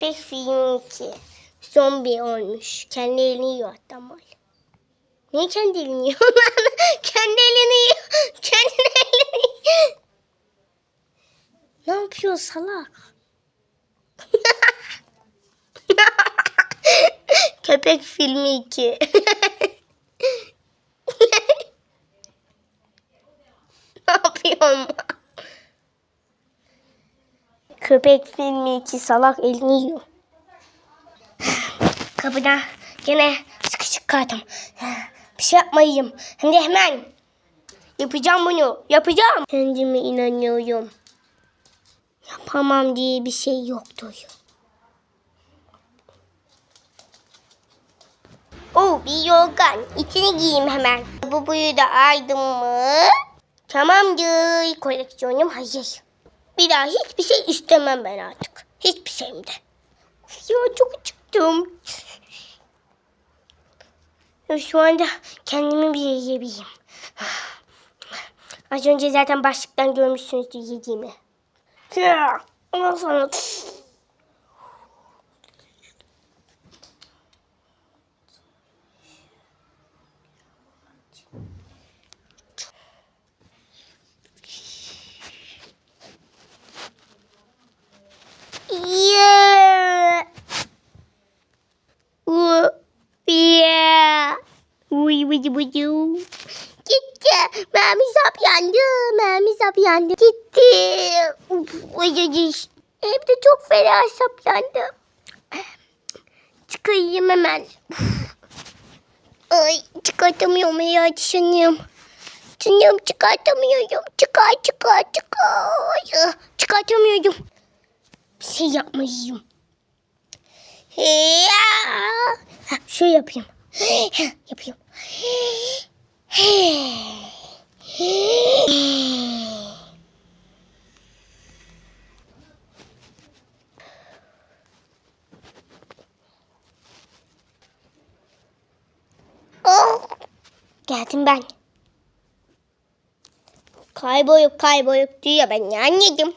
Bir film ki zombi olmuş. Kendi elini yiyor hatta. Niye kendi elini yiyor lan? kendi elini yiyor. Kendi elini. Ne yapıyor salak? Köpek filmi 2. ne yapıyorsun? Köpek filmi 2 salak elini yiyor. Kapıda gene sıkışık kaldım. Bir şey yapmayayım. Hem de hemen. Yapacağım bunu. Yapacağım. Kendime inanıyorum. Yapamam diye bir şey yoktur. Oh bir yorgan. İçini giyeyim hemen. Bu buyu da aldım mı? Tamamdır. Koleksiyonum hazır. Bir daha hiçbir şey istemem ben artık. Hiçbir şeyim de. Ya çok acıktım. Şu anda kendimi bir yiyebileyim. Az önce zaten başlıktan görmüşsünüzdür yediğimi. Ya, Ondan sonra... Yeah. Ooh, yeah. Uy uy. Gitti. Mami sap yandı. Mami sap yandı. Gitti. Hem de çok fena sap yandı. Çıkayım hemen. Ay çıkartamıyorum ya düşünüyorum. Düşünüyorum çıkartamıyorum. Çıkar çıkar çıkar. Çıkartamıyorum. Bir şey yapmalıyım. Ya. Şöyle yapayım. Oh. Geldim ben. Kaybolup kaybolup diyor ben ya anladım.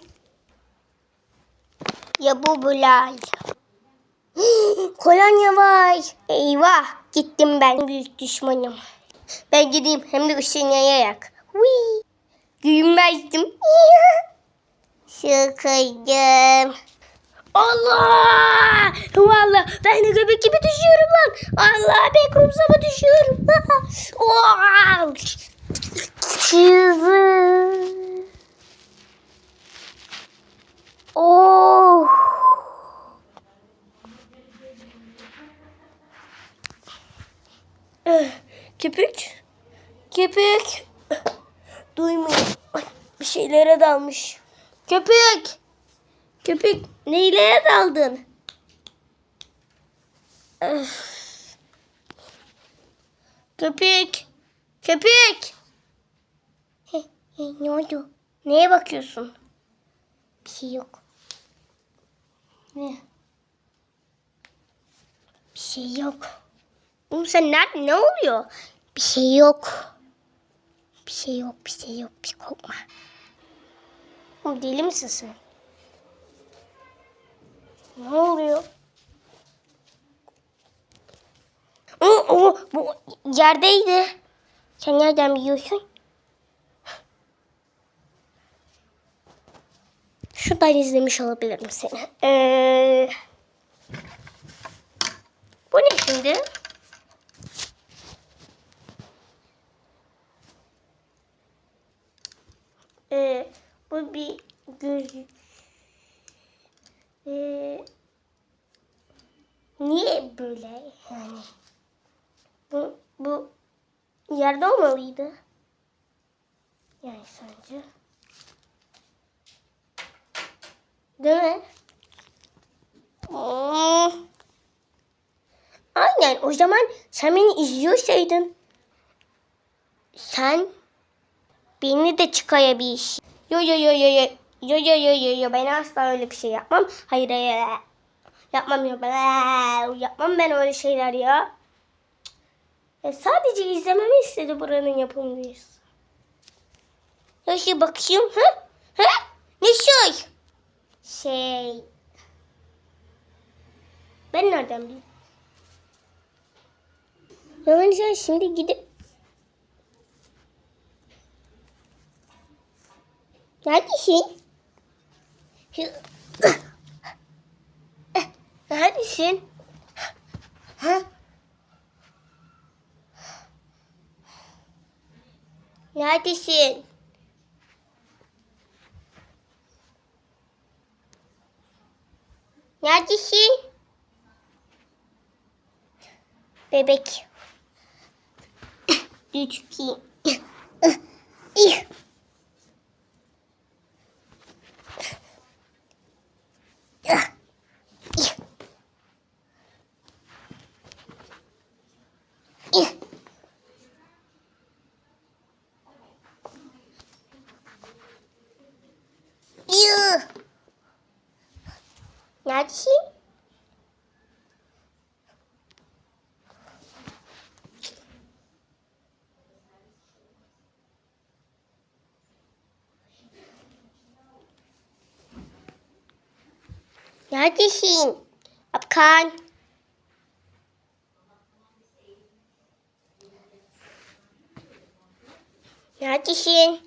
Ya bu bulay. Kolonya var. Eyvah gittim ben büyük düşmanım. Ben gideyim hem de ışınlayarak. Whee! Gülmezdim. Sıkıldım. Allah! Vallahi ben de göbek gibi düşüyorum lan. Allah ben kumsama düşüyorum. Oh! Çizim. Oh! Eh, Köpük. Köpük. Duymuyor. Bir şeylere dalmış. Köpük. Köpük neylere daldın? Öf. Köpük. Köpük. Ne oldu? Neye bakıyorsun? Bir şey yok. Ne? Bir şey yok. Oğlum sen nerede? Ne oluyor? Bir şey yok. Bir şey yok, bir şey yok. Bir korkma. Oğlum deli misin sen? Ne oluyor? O, o, bu yerdeydi. Sen nereden biliyorsun? Şuradan izlemiş olabilirim seni. Ee, bu ne şimdi? Ee, bu bir göz. Ee, niye böyle yani? Bu, bu yerde olmalıydı. Yani sence? Değil mi? Oo. Aynen o zaman sen beni izliyorsaydın sen beni de çıkarabil. Yo yo yo yo yo yo yo yo yo yo ben asla öyle bir şey yapmam. Hayır hayır. Yapmam ya ben. Yapmam ben öyle şeyler ya. ya sadece izlememi istedi buranın yapımcısı. Ya şey bakayım ha? Ha? Ne şey? Şey Ben nereden bileyim? Yani şimdi gidip... Neredesin? Neredesin? Ha? Neredesin? Neredesin? Bebek. Üç, iki. Neredesin? Apkan. Neredesin?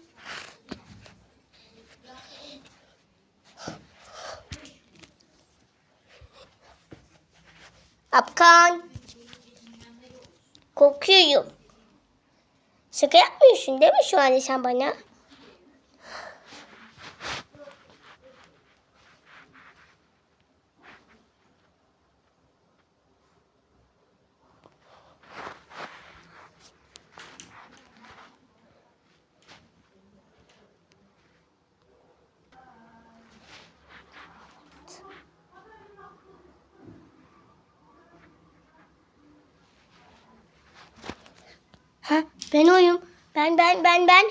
Apkan. Korkuyorum. Şaka yapmıyorsun değil mi şu anda sen bana? Ha, ben oyum. Ben, ben, ben, ben.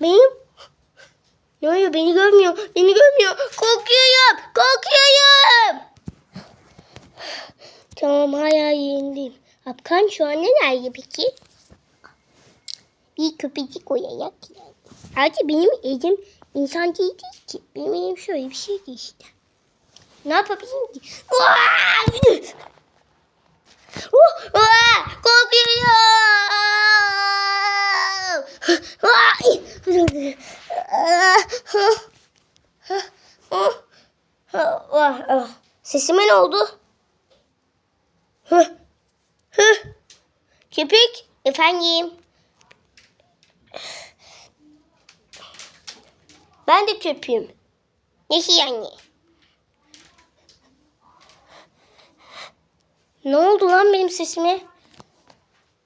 Benim. Ne oluyor? Beni görmüyor. Beni görmüyor. Korkuyorum. Korkuyorum. Tamam hala yendim. Apkan şu an nerede peki? Bir köpecik oyayak yani. Ayrıca benim elim insan değil ki. Benim elim şöyle bir şeydi işte. Ne yapabilirim ki? Uh, uh, korkuyorum. Ay! Sesime ne oldu? Köpek efendim. Ben de köpüğüm. Nasıl yani? Ne oldu lan benim sesime?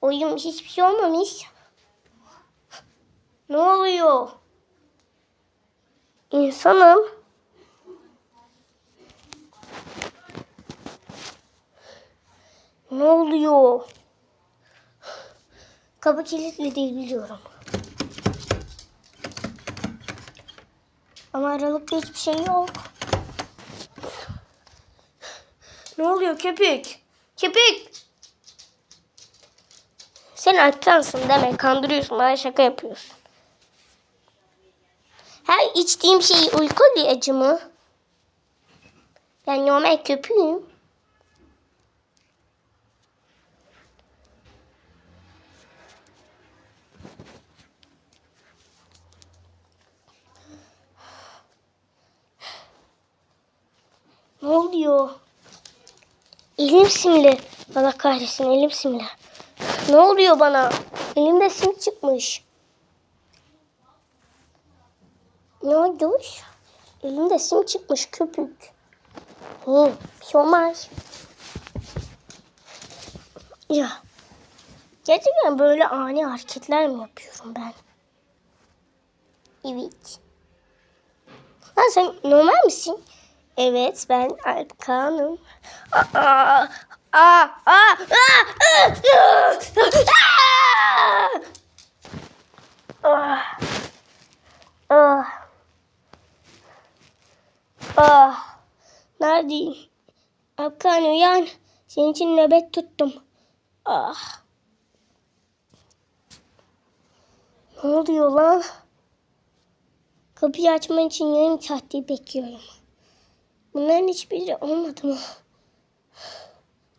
Oyun hiçbir şey olmamış. Ne oluyor? İnsanım. Ne oluyor? Kapı kilitli değil biliyorum. Ama aralıkta hiçbir şey yok. Ne oluyor köpek? Köpek! Sen alptansın deme. Kandırıyorsun. Bana şaka yapıyorsun. Her içtiğim şey uyku ilacı mı? Ben normal köpüğüm. Ne oluyor? Elim simli. Allah kahretsin elim simli. Ne oluyor bana? Elimde sim çıkmış. Ne oldu? Elimde sim çıkmış köpük. Hı, bir şey olmaz. Ya. Gerçekten böyle ani hareketler mi yapıyorum ben? Evet. Lan sen normal misin? Evet ben Alpkan'ım. Aa, aa, aa, aa, Ah. Ah. Ah. Neredeyim? Alpkan uyan. Senin için nöbet tuttum. Ah. Ne oluyor lan? Kapıyı açman için yarım saattir bekliyorum. Bunların hiçbiri olmadı mı?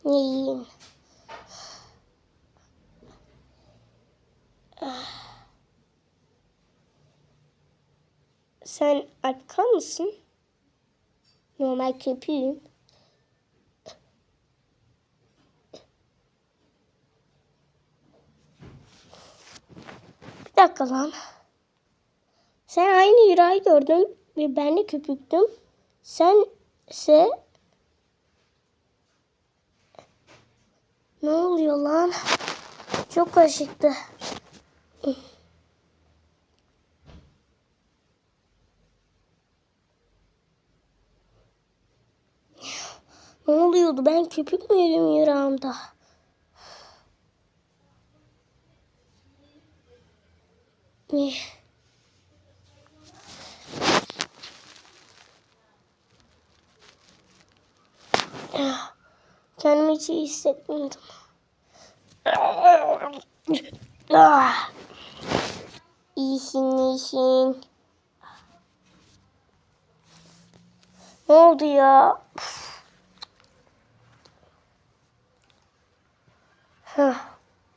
Yiyin. Sen Alpkan mısın? Normal köpüğüm. Bir dakika lan. Sen aynı Yura'yı gördün ve ben de köpüktüm. Sen ise... Ne oluyor lan? Çok karışıktı. Ne oluyordu? Ben köpük müydüm yüreğimde? Ne? Kendimi hiç iyi hissetmiyordum. İyisin, iyisin. Ne oldu ya? Hah.